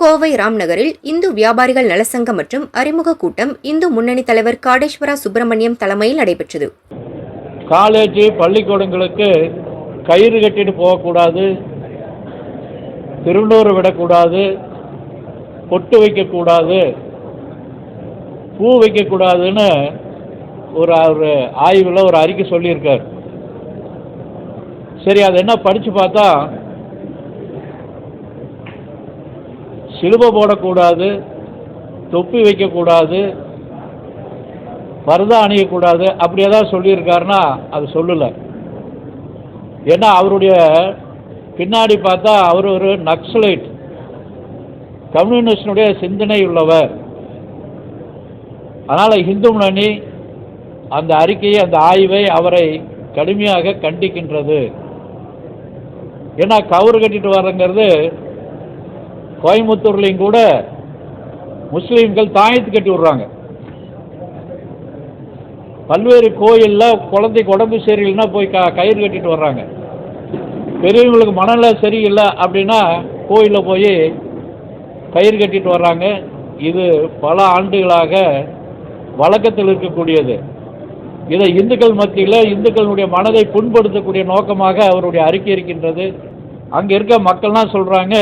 கோவை ராம்நகரில் இந்து வியாபாரிகள் நலசங்கம் மற்றும் அறிமுக கூட்டம் இந்து முன்னணி தலைவர் காடேஸ்வரா சுப்பிரமணியம் தலைமையில் நடைபெற்றது. காலேஜ் பள்ளிக்கூடங்களுக்கு கயிறு கட்டிட்டு போகக்கூடாது திருநூறு விடக்கூடாது பொட்டு வைக்கக்கூடாது பூ வைக்கக்கூடாதுன்னு ஒரு ஒரு ஆய்வில் ஒரு அறிக்கை சொல்லியிருக்கார். சரி அது என்ன படித்து பார்த்தா சிலுவை போடக்கூடாது தொப்பி வைக்கக்கூடாது பரதா அணியக்கூடாது அப்படி ஏதாவது சொல்லியிருக்காருன்னா அது சொல்லலை. ஏன்னா அவருடைய பின்னாடி பார்த்தா அவர் ஒரு நக்சலைட் கம்யூனிஸ்டினுடைய சிந்தனை உள்ளவர். அதனால் இந்து முன்னணி அந்த அறிக்கையை அந்த ஆய்வை அவரை கடுமையாக கண்டிக்கின்றது. ஏன்னா கவுறு கட்டிட்டு வரங்கிறது கோயம்புத்தூர்லேயும் கூட முஸ்லீம்கள் தாயத்து கட்டி விடுறாங்க. பல்வேறு கோயிலில் குழந்தைக்கு உடம்பு சரியில்லைன்னா போய் க கயிறு கட்டிட்டு வர்றாங்க. பெரியவங்களுக்கு மனநிலை சரியில்லை அப்படின்னா கோயிலில் போய் கயிறு கட்டிட்டு வர்றாங்க. இது பல ஆண்டுகளாக வழக்கத்தில் இருக்கக்கூடியது. இதை இந்துக்கள் மத்தியில் இந்துக்களுடைய மனதை புண்படுத்தக்கூடிய நோக்கமாக அவருடைய அறிக்கை இருக்கின்றது. அங்கே இருக்க மக்கள்லாம் சொல்கிறாங்க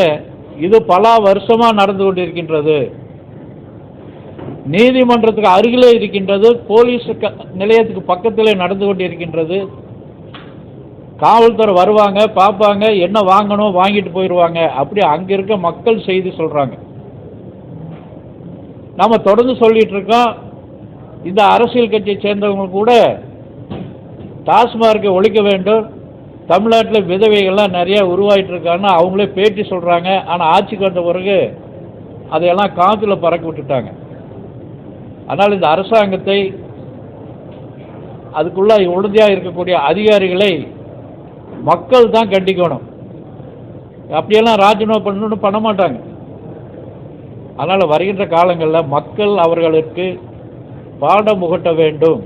இது பல வருஷமாக நடந்து கொண்டிருக்கின்றது. நீதிமன்றத்துக்கு அருகிலே இருக்கின்றது போலீஸ் க- நிலையத்துக்கு பக்கத்திலே நடந்து கொண்டிருக்கின்றது. காவல்துறை வருவாங்க பார்ப்பாங்க என்ன வாங்கணும் வாங்கிட்டு போயிடுவாங்க அப்படி அங்கே இருக்க மக்கள் செய்தி சொல்கிறாங்க நம்ம தொடர்ந்து சொல்லிட்டு இருக்கோம். இந்த அரசியல் கட்சியை சேர்ந்தவங்க கூட டாஸ்மார்க்கை ஒழிக்க வேண்டும். தமிழ்நாட்டில் விதவைகள்லாம் நிறையா உருவாயிட்டு இருக்கான்னு அவங்களே பேட்டி சொல்கிறாங்க ஆனால் ஆட்சிக்கு வந்த பிறகு அதையெல்லாம் காற்றுல பறக்க விட்டுட்டாங்க. அதனால் இந்த அரசாங்கத்தை அதுக்குள்ள உறுதியாக இருக்கக்கூடிய அதிகாரிகளை மக்கள் தான் கண்டிக்கணும். அப்படியெல்லாம் ராஜினாமா பண்ணணும்னு பண்ண மாட்டாங்க. அதனால் வருகின்ற காலங்களில் மக்கள் அவர்களுக்கு பாடம் புகட்ட வேண்டும்.